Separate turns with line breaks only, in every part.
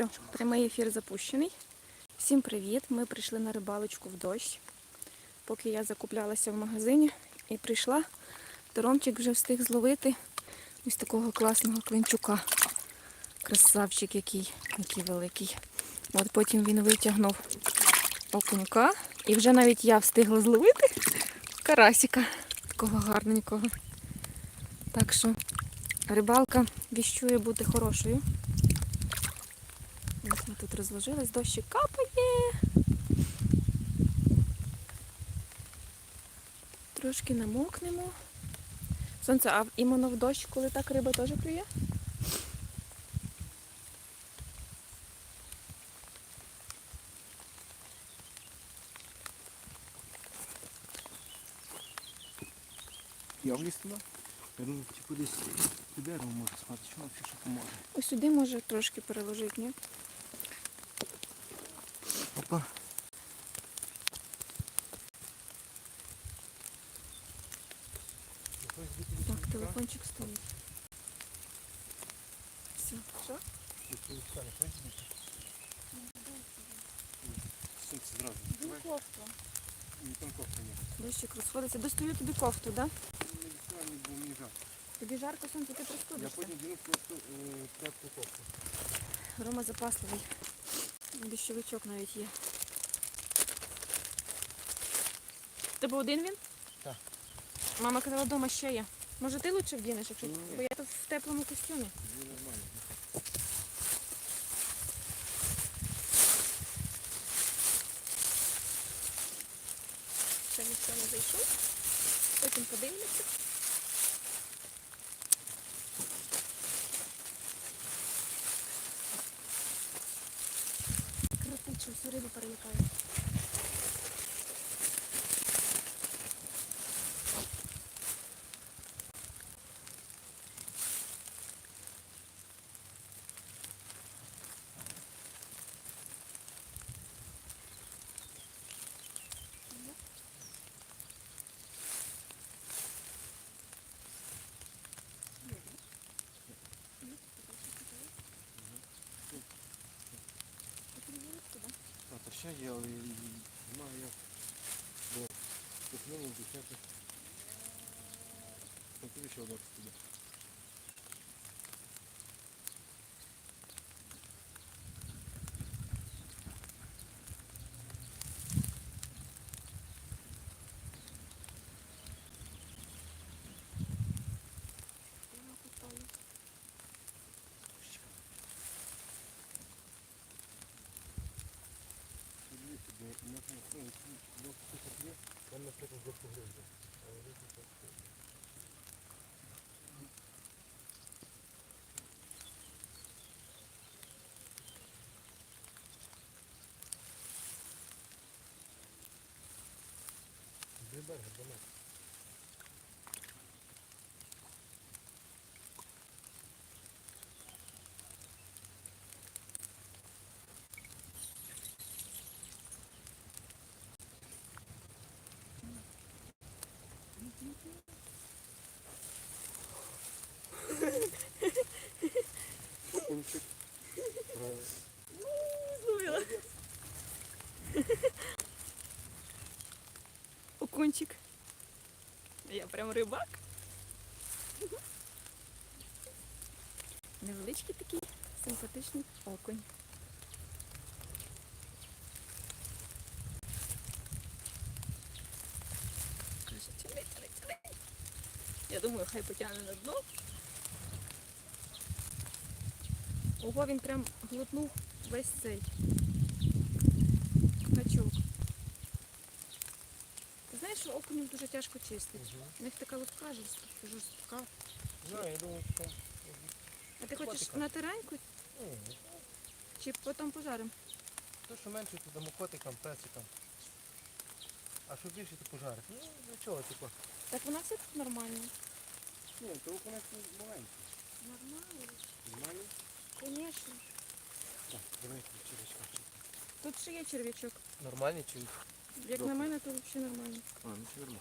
Все, прямий ефір запущений. Всім привіт! Ми прийшли на рибалочку в дощ. Поки я закуплялася в магазині і прийшла, то Ромчик вже встиг зловити ось такого класного клинчука. Красавчик який, який великий. От потім він витягнув окунька. І вже навіть я встигла зловити карасика такого гарненького. Так що рибалка віщує бути хорошою. Тут розложились, дощик капає. Трошки намокнемо. Сонце, а іменно в дощ, коли так риба теж клює?
Я вліз туди. Я думаю, типу десь під деревом може спати, що взагалі що поможе.
Ось сюди може трошки переложити, ні?
Опа.
Так, телефончик стоїть. Все, що?
Сонце зразу.
кофту.
Ні, там кофта ні.
Дощик. Достаю тобі кофту, так? Тобі жарко сонце, ти
Я
простудишся.
потім діну просто е, теплу кофту.
Рома запасливий. Дощовичок навіть є. Тебе один він?
Так.
Мама казала, вдома ще є. Може ти лучше вдінеш, якщо бо я тут в теплому костюмі.
Це нормально.
Ще ніхто. Потім подивлюся. Що всю рибу перелікає.
А, то ще є, але немає як. Бо дівчата. Там тобі ще одна туди. Дивіться, бо можна, ну, ну, тут є, там, наприклад, за погрузку. Але ви тут так ходите. Де берег, до нас? Кончик.
Я прям рибак. Невеличкий такий симпатичний окунь. Я думаю, хай потягне на дно. Ого, він прям глотнув весь цей гачок. Ти знаєш, що дуже тяжко чистити. У них така луска жорст- жорстка.
Знаю, я думаю, що.
А ти хочеш
Котика.
на тараньку
Ну,
чи потім пожарим?
То, що менше, то дамо котикам, песикам. А що більше, то пожарити. Ну, для чого, типу?
Так вона все тут нормально.
Ні, то окунець маленький.
Нормально,
Нормально?
звісно.
Так, давайте черечка.
Тут ще є черв'ячок.
Нормальний чи?
Як на мене, то взагалі нормально.
А, ну все нормально.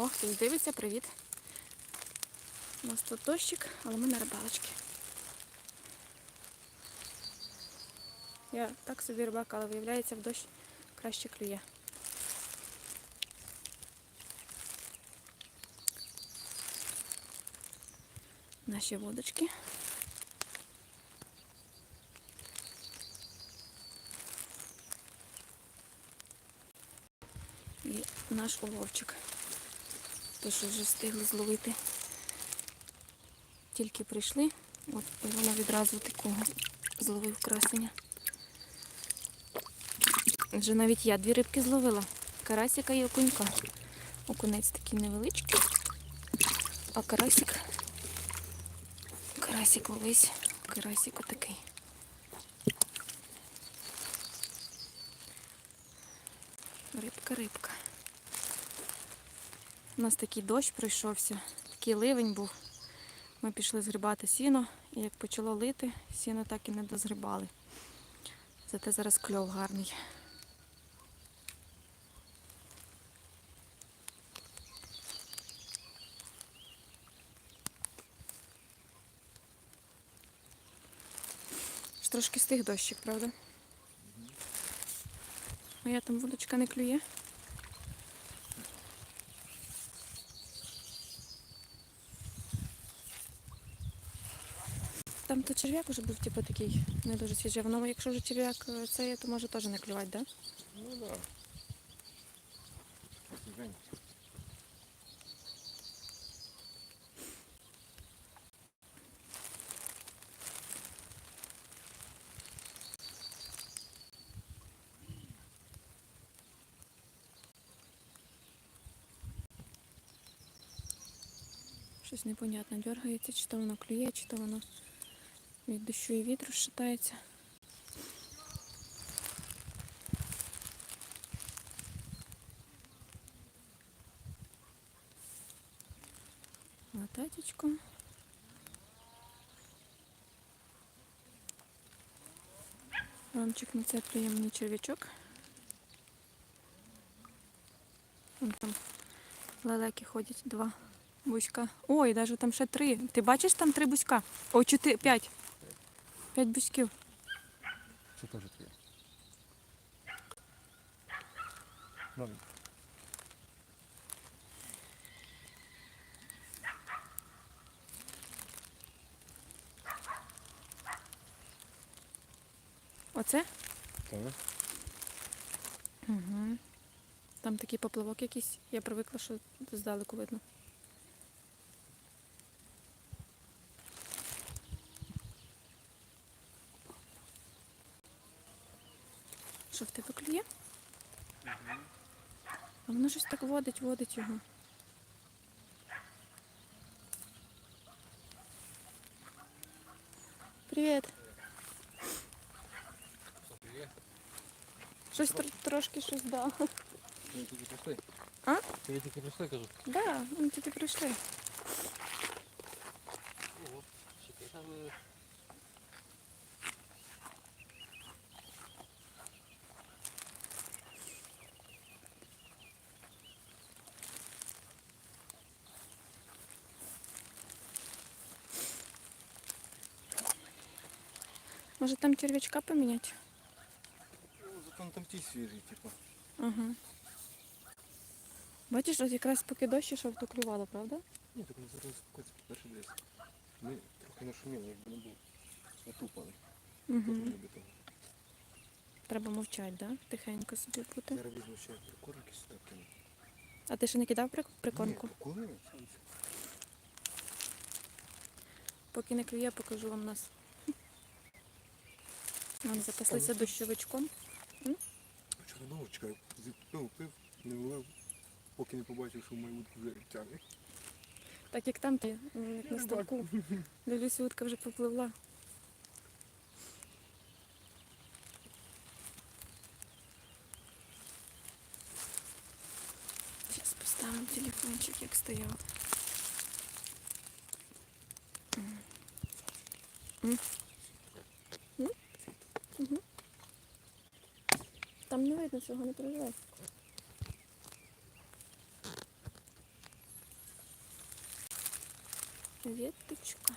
О, хтось дивиться, привіт. У нас тут дощик, але ми на рибалочці. Я так собі рибак, але виявляється, в дощ краще клює. Наші водочки. І наш уловчик. То, що вже встигли зловити. Тільки прийшли, от і воно відразу такого зловив красення. Вже навіть я дві рибки зловила. Карасика і окунька. Окунець такий невеличкий, а карасик. Карасик увесь, карасик отакий. Рибка, рибка. У нас такий дощ пройшовся, такий ливень був. Ми пішли згрібати сіно, і як почало лити, сіно так і не дозгрібали. Зате зараз кльов гарний. Трошки стих дощик, правда? Моя там вудочка не клює. То черв'як уже був, типу, такий не дуже свіжий. Воно, якщо вже черв'як е, це є, то може теж не клювати, так? Да?
Ну да.
Щось непонятно дергається, чи то воно клює, чи то воно від дощу і вітру шатається. Лататечко. Ромчик нацеплює мені черв'ячок. Вон там лелеки ходять два. Бузька. Ой, навіть там ще три. Ти бачиш там три бузька? Ой, чотири, п'ять. П'ять бузьків.
Це теж твоє. Новий.
Оце?
Так.
Угу. Там такий поплавок якийсь. Я привикла, що здалеку видно. Що в тебе клює? А воно щось так водить, водить його. Привіт. Щось тр- трошки щось да.
Ми тільки прийшли.
А?
Ми тільки прийшли, кажу.
Да, ми тільки прийшли. Може там черв'ячка поміняти?
Ну, зато там ті свіжі, типу.
Ага. Бачиш, ось якраз поки дощ ішов, то клювало, правда?
Ні, так ми зараз спокійно перший десь. Ми трохи нашуміли, якби не був. Натупали.
Угу. Треба мовчати, да? Тихенько собі бути.
Зараз візьму ще прикормки сюди кину.
А ти ще не кидав при- прикормку?
Ні, коли?
Поки не клює, покажу вам нас. Вон запаслися дощовичком.
Знову чекаю. Пив, не влив, поки не побачив, що в мою вудку вже тягне.
Так як там ти, як на ставку. Дивлюся, утка вже попливла. Зараз поставимо телефончик, як стояв. М. Угу. Там не видно цього, не переживай. Веточка.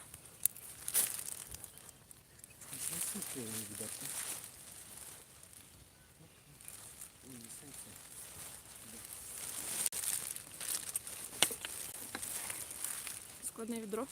Складне відро.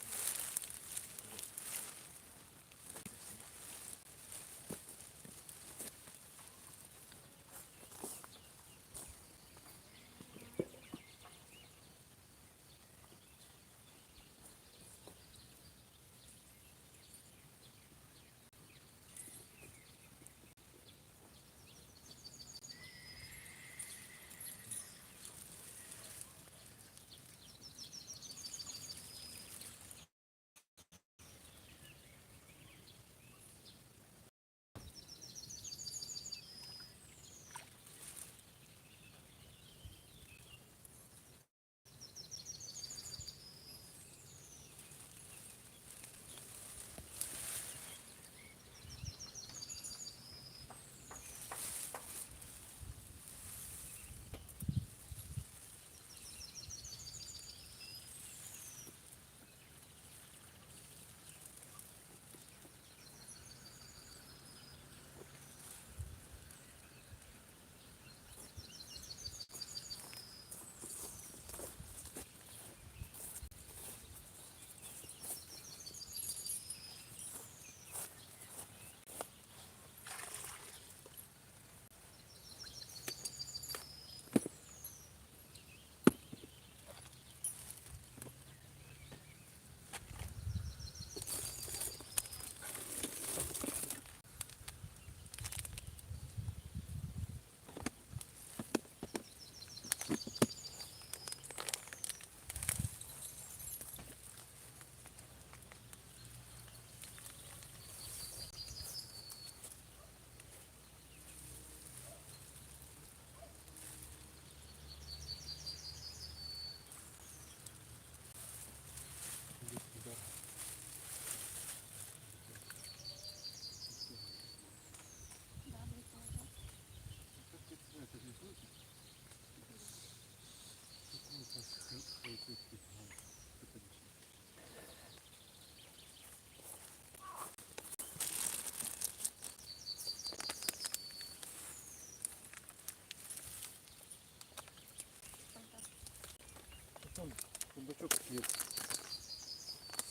Кубачок такий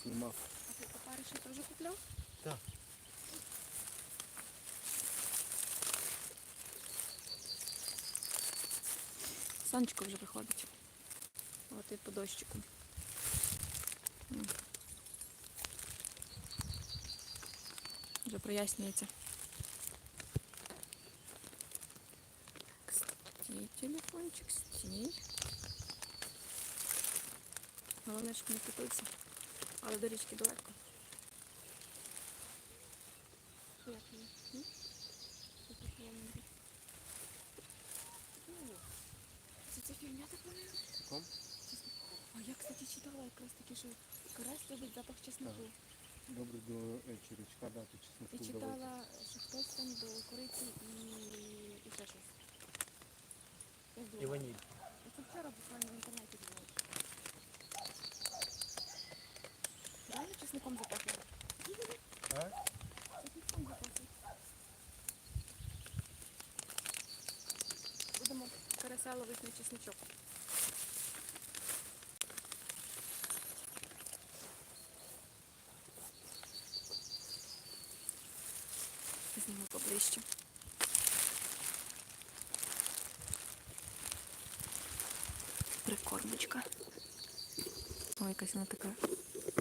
знімав.
А ти опариші теж купляв?
Так.
Сонечко вже виходить. От і по дощику. Вже прояснюється. Стій, телефончик, стій. Головне, щоб не купився. Але до річки далеко. Ну, Це ця фігня така?
Ком?
А я, кстати, читала якраз таки, що карась робить запах чесноку.
Добре до е, червячка дати
І
чесноку давати.
читала, що хтось там до кориці і, і ще щось.
І ваніль.
Це вчора буквально в інтернеті запахло.
А?
Чесником запахло. Будемо карася ловити на чесничок. Зніму поближче. Прикормочка. Ой, якась вона така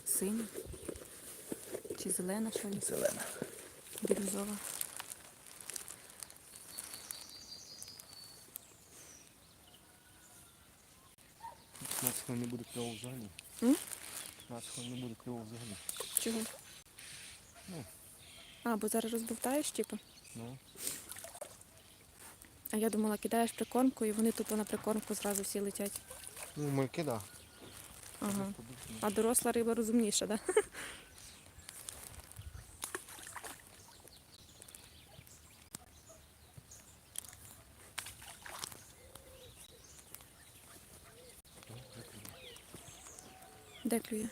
синя. Чи зелена, що ли?
Зелена.
Бірюзова.
Нас хвилин не буде кльово взагалі.
М?
Нас хвилин не буде кльово взагалі.
Чого?
Ну.
А, бо зараз розбовтаєш, типу.
Ну,
А я думала, кидаєш прикормку і вони тупо на прикормку зразу всі летять.
ну мальки, да.
Ага. А доросла риба розумніша, так? Да? Де клює?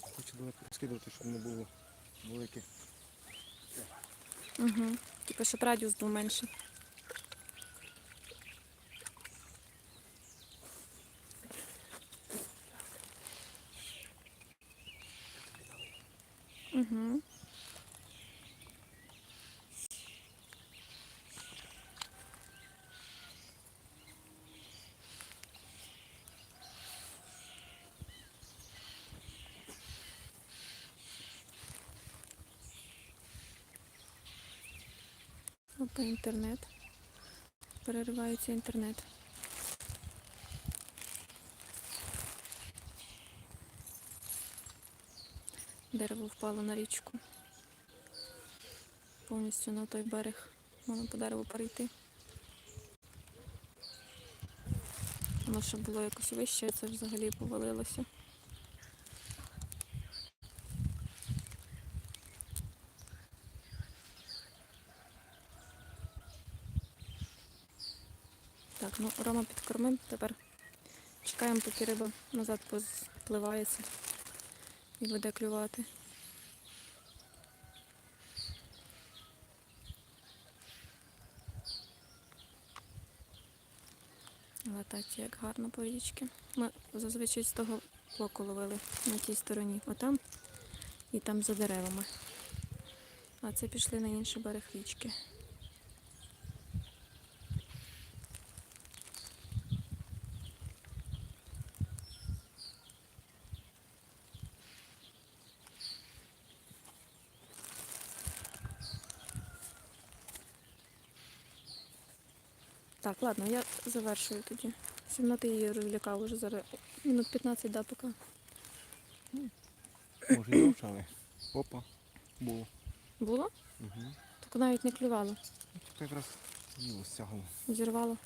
Хочу далеко скидувати, щоб не було великих.
Угу. Типу, щоб радіус був менший. Опа, інтернет. Переривається інтернет. Дерево впало на річку. Повністю на той берег. Можна по дереву перейти. Воно ще було якось вище, це взагалі повалилося. Так, ну Рома підкормив, тепер чекаємо, поки риба назад позпливається і буде клювати. Летать як гарно по річці. Ми зазвичай з того боку ловили на тій стороні, отам і там за деревами. А це пішли на інший берег річки. Так, ладно, я завершую тоді. Сімно ти її розлякав уже зараз. Минут 15, да, поки.
Може і довше, опа, було.
Було?
Угу.
Так навіть не клювало.
Тут якраз діло стягало.
Зірвало.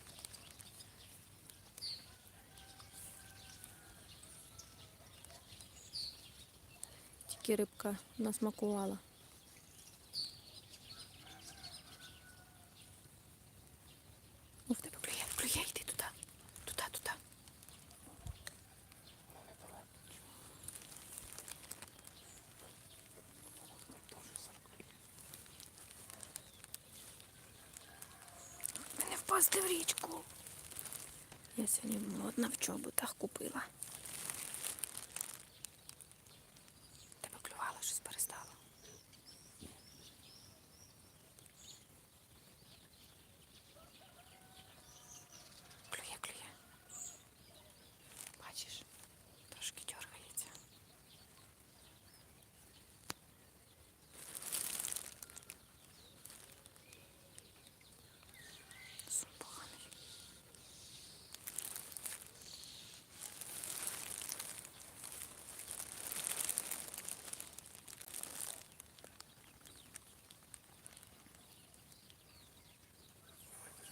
Тільки рибка насмакувала. О, в тебе я йди туди. Туди, туди. Мене впасти в річку. Я сьогодні модна в чоботах купила. Тебе клювало, щось перестало. Клює, клює. Бачиш, трошки дергається. Сум поганий.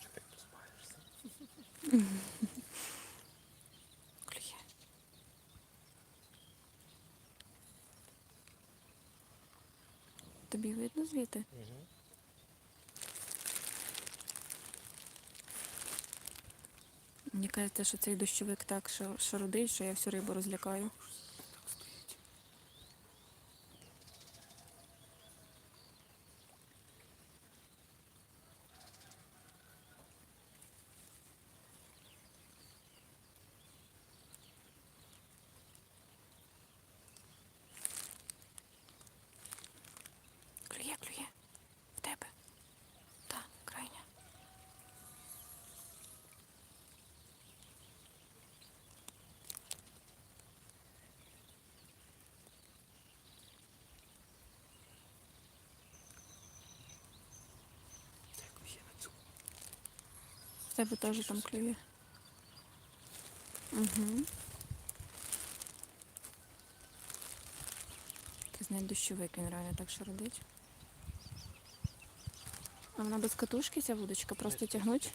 Що ти поспаєшся?
Клює. Тобі видно звідти? Мені кажеться, що цей дощовик так що що я всю рибу розлякаю.
Так стоїть.
Клює, клює. В тебе. Так, крайня.
Дякую ще на цю.
В тебе теж там клює. Угу. Ти знаєш дощовик, він реально так шародить. А вона без катушки ця вудочка, просто тягнуть.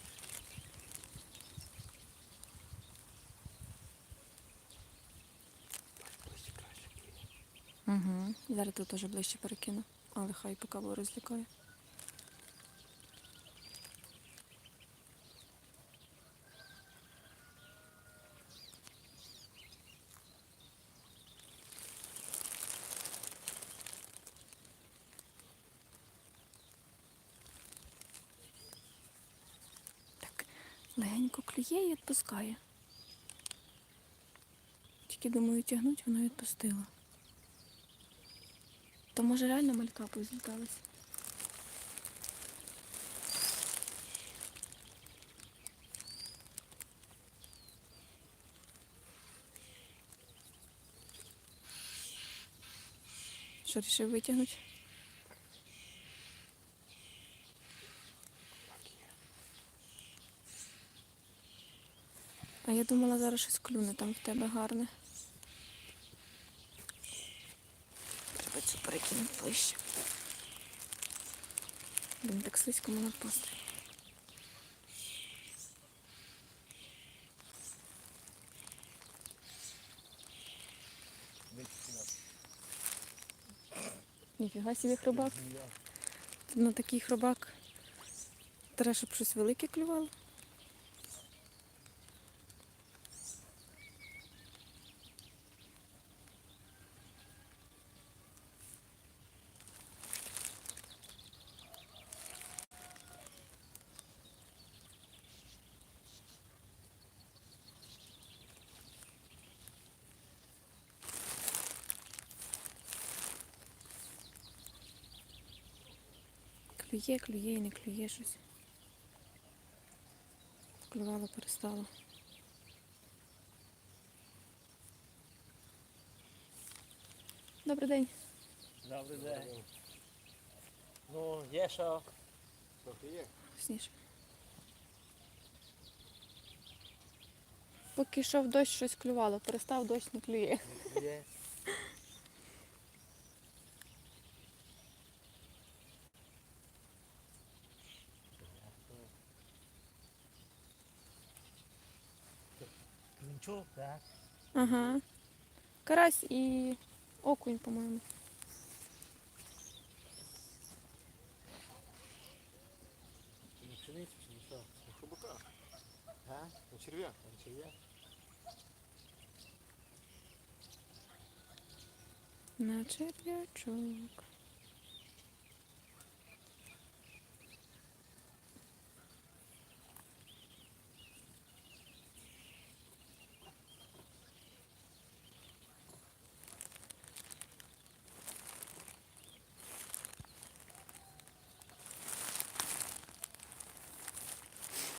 Угу. Зараз тут теж ближче перекину. Але хай поки бо розлікає. Клює і відпускає. Тільки думаю, тягнуть, воно відпустило. То може реально малька позліталась? Що рішив витягнути? А я думала, зараз щось клюне там в тебе гарне. Треба цю перекинути ближче. Блін, так слизько мене впасти. Ніфіга собі хробак. На такий хробак. Треба, щоб щось велике клювало. Клює, клює і не клює щось. Клювало перестало. Добрий день.
Добрий день. Ну, є що?
Трохи є.
Сніж. Поки йшов дощ, щось клювало, перестав дощ не клює.
Є. Клінчук, так?
Ага. Карась і окунь, по-моєму.
На пшеницю чи на що?
На хробака.
А?
На черв'я.
Там чи є?
На черв'ячок.